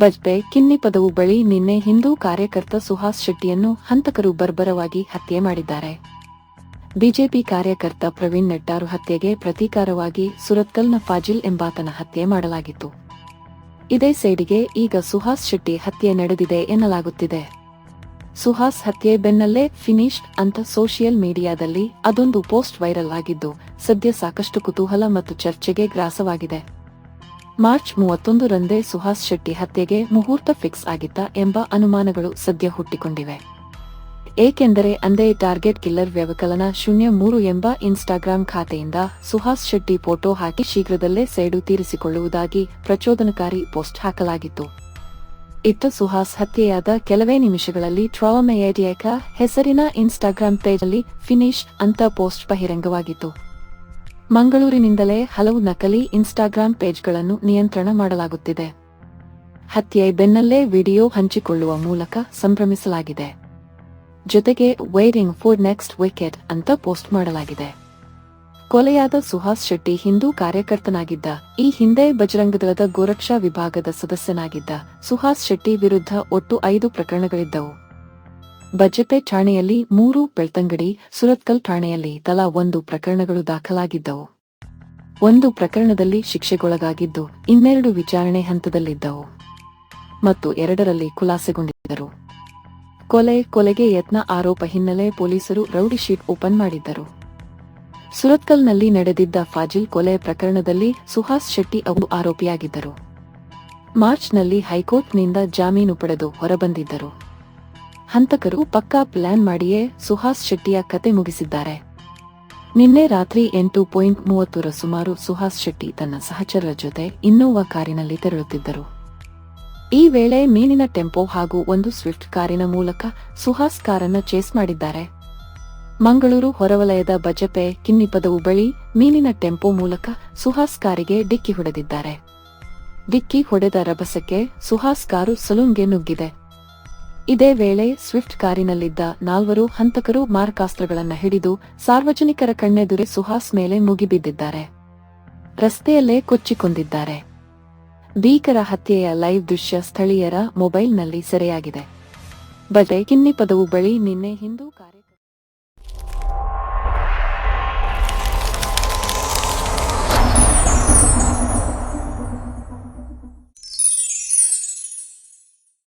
ಬಜ್ಪೆ ಕಿನ್ನಿ ಪದವು ಬಳಿ ನಿನ್ನೆ ಹಿಂದೂ ಕಾರ್ಯಕರ್ತ ಸುಹಾಸ್ ಶೆಟ್ಟಿಯನ್ನು ಹಂತಕರು ಬರ್ಬರವಾಗಿ ಹತ್ಯೆ ಮಾಡಿದ್ದಾರೆ. ಬಿಜೆಪಿ ಕಾರ್ಯಕರ್ತ ಪ್ರವೀಣ್ ನೆಟ್ಟಾರು ಹತ್ಯೆಗೆ ಪ್ರತೀಕಾರವಾಗಿ ಸುರತ್ಕಲ್ನ ಫಾಜಿಲ್ ಎಂಬಾತನ ಹತ್ಯೆ ಮಾಡಲಾಗಿತ್ತು. ಇದೇ ಸೈಡಿಗೆ ಈಗ ಸುಹಾಸ್ ಶೆಟ್ಟಿ ಹತ್ಯೆ ನಡೆದಿದೆ ಎನ್ನಲಾಗುತ್ತಿದೆ. ಸುಹಾಸ್ ಹತ್ಯೆ ಬೆನ್ನಲ್ಲೇ ಫಿನಿಶ್ಡ್ ಅಂತ ಸೋಷಿಯಲ್ ಮೀಡಿಯಾದಲ್ಲಿ ಅದೊಂದು ಪೋಸ್ಟ್ ವೈರಲ್ ಆಗಿದ್ದು, ಸದ್ಯ ಸಾಕಷ್ಟು ಕುತೂಹಲ ಮತ್ತು ಚರ್ಚೆಗೆ ಗ್ರಾಸವಾಗಿದೆ. ಮಾರ್ಚ್ ಮೂವತ್ತೊಂದು ರಂದೇ ಸುಹಾಸ್ ಶೆಟ್ಟಿ ಹತ್ಯೆಗೆ ಮುಹೂರ್ತ ಫಿಕ್ಸ್ ಆಗಿದ್ದ ಎಂಬ ಅನುಮಾನಗಳು ಸದ್ಯ ಹುಟ್ಟಿಕೊಂಡಿವೆ. ಏಕೆಂದರೆ ಅಂದೇ ಟಾರ್ಗೆಟ್ ಕಿಲ್ಲರ್ ವ್ಯವಕಲನ ಶೂನ್ಯ ಮೂರು ಎಂಬ ಇನ್ಸ್ಟಾಗ್ರಾಂ ಖಾತೆಯಿಂದ ಸುಹಾಸ್ ಶೆಟ್ಟಿ ಫೋಟೋ ಹಾಕಿ ಶೀಘ್ರದಲ್ಲೇ ಸೇಡು ತೀರಿಸಿಕೊಳ್ಳುವುದಾಗಿ ಪ್ರಚೋದನಕಾರಿ ಪೋಸ್ಟ್ ಹಾಕಲಾಗಿತ್ತು. ಇತ್ತ ಸುಹಾಸ್ ಹತ್ಯೆಯಾದ ಕೆಲವೇ ನಿಮಿಷಗಳಲ್ಲಿ ಟ್ರಾವಮೆಯೇಡಿಯಕ ಹೆಸರಿನ ಇನ್ಸ್ಟಾಗ್ರಾಂ ಪೇಜಲ್ಲಿ ಫಿನಿಶ್ ಅಂತ ಪೋಸ್ಟ್ ಬಹಿರಂಗವಾಗಿತ್ತು. ಮಂಗಳೂರಿನಿಂದಲೇ ಹಲವು ನಕಲಿ ಇನ್ಸ್ಟಾಗ್ರಾಂ ಪೇಜ್ಗಳನ್ನು ನಿಯಂತ್ರಣ ಮಾಡಲಾಗುತ್ತಿದೆ. ಹತ್ಯೆ ಬೆನ್ನಲ್ಲೇ ವಿಡಿಯೋ ಹಂಚಿಕೊಳ್ಳುವ ಮೂಲಕ ಸಂಭ್ರಮಿಸಲಾಗಿದೆ. ಜೊತೆಗೆ ವೈರಿಂಗ್ ಫಾರ್ ನೆಕ್ಸ್ಟ್ ವಿಕೆಟ್ ಅಂತ ಪೋಸ್ಟ್ ಮಾಡಲಾಗಿದೆ. ಕೊಲೆಯಾದ ಸುಹಾಸ್ ಶೆಟ್ಟಿ ಹಿಂದೂ ಕಾರ್ಯಕರ್ತನಾಗಿದ್ದ, ಈ ಹಿಂದೆ ಬಜರಂಗದಳದ ಗೋರಕ್ಷಾ ವಿಭಾಗದ ಸದಸ್ಯನಾಗಿದ್ದ ಸುಹಾಸ್ ಶೆಟ್ಟಿ ವಿರುದ್ಧ ಒಟ್ಟು ಐದು ಪ್ರಕರಣಗಳಿದ್ದವು. ಬಜೆಪೆ ಠಾಣೆಯಲ್ಲಿ ಮೂರು ಬೆಳ್ತಂಗಡಿ ಸುರತ್ಕಲ್ ಠಾಣೆಯಲ್ಲಿ ತಲಾ ಒಂದು ಪ್ರಕರಣಗಳು ದಾಖಲಾಗಿದ್ದವು. ಒಂದು ಪ್ರಕರಣದಲ್ಲಿ ಶಿಕ್ಷೆಗೊಳಗಾಗಿದ್ದು, ಇನ್ನೆರಡು ವಿಚಾರಣೆ ಹಂತದಲ್ಲಿದ್ದವು ಮತ್ತು ಎರಡರಲ್ಲಿ ಖುಲಾಸೆಗೊಂಡಿದ್ದರು. ಕೊಲೆ, ಕೊಲೆಗೆ ಯತ್ನ ಆರೋಪ ಹಿನ್ನೆಲೆ ಪೊಲೀಸರು ರೌಡಿ ಶೀಟ್ ಓಪನ್ ಮಾಡಿದ್ದರು. ಸುರತ್ಕಲ್ನಲ್ಲಿ ನಡೆದಿದ್ದ ಫಾಜಿಲ್ ಕೊಲೆ ಪ್ರಕರಣದಲ್ಲಿ ಸುಹಾಸ್ ಶೆಟ್ಟಿ ಅವರು ಆರೋಪಿಯಾಗಿದ್ದರು. ಮಾರ್ಚ್ನಲ್ಲಿ ಹೈಕೋರ್ಟ್ನಿಂದ ಜಾಮೀನು ಪಡೆದು ಹೊರಬಂದಿದ್ದರು. ಹಂತಕರು ಪಕ್ಕಾ ಪ್ಲಾನ್ ಮಾಡಿಯೇ ಸುಹಾಸ್ ಶೆಟ್ಟಿಯ ಕತೆ ಮುಗಿಸಿದ್ದಾರೆ. ನಿನ್ನೆ ರಾತ್ರಿ ಎಂಟು ಪಾಯಿಂಟ್ ಮೂವತ್ತರ ಸುಮಾರು ಸುಹಾಸ್ ಶೆಟ್ಟಿ ತನ್ನ ಸಹಚರರ ಜೊತೆ ಇನ್ನೋವಾ ಕಾರಿನಲ್ಲಿ ತೆರಳುತ್ತಿದ್ದರು. ಈ ವೇಳೆ ಮೀನಿನ ಟೆಂಪೋ ಹಾಗೂ ಒಂದು ಸ್ವಿಫ್ಟ್ ಕಾರಿನ ಮೂಲಕ ಸುಹಾಸ್ ಕಾರನ್ನು ಚೇಸ್ ಮಾಡಿದ್ದಾರೆ. ಮಂಗಳೂರು ಹೊರವಲಯದ ಬಜಪೆ ಕಿನ್ನಿಪದವು ಬಳಿ ಮೀನಿನ ಟೆಂಪೋ ಮೂಲಕ ಸುಹಾಸ್ ಕಾರಿಗೆ ಡಿಕ್ಕಿ ಹೊಡೆದಿದ್ದಾರೆ. ಡಿಕ್ಕಿ ಹೊಡೆದ ರಭಸಕ್ಕೆ ಸುಹಾಸ್ ಕಾರು ಸಲೂನ್ಗೆ ನುಗ್ಗಿದೆ. ಇದೇ ವೇಳೆ ಸ್ವಿಫ್ಟ್ ಕಾರಿನಲ್ಲಿದ್ದ ನಾಲ್ವರು ಹಂತಕರು ಮಾರಕಾಸ್ತ್ರಗಳನ್ನು ಹಿಡಿದು ಸಾರ್ವಜನಿಕರ ಕಣ್ಣೆದುರೆ ಸುಹಾಸ್ ಮೇಲೆ ಮುಗಿಬಿದ್ದಿದ್ದಾರೆ. ರಸ್ತೆಯಲ್ಲೇ ಕೊಚ್ಚಿಕೊಂಡಿದ್ದಾರೆ. ಭೀಕರ ಹತ್ಯೆಯ ಲೈವ್ ದೃಶ್ಯ ಸ್ಥಳೀಯರ ಮೊಬೈಲ್ನಲ್ಲಿ ಸೆರೆಯಾಗಿದೆ. ಬಜೆ ಕಿನ್ನಿ ಪದವು ಬಳಿ ನಿನ್ನೆ ಹಿಂದೂ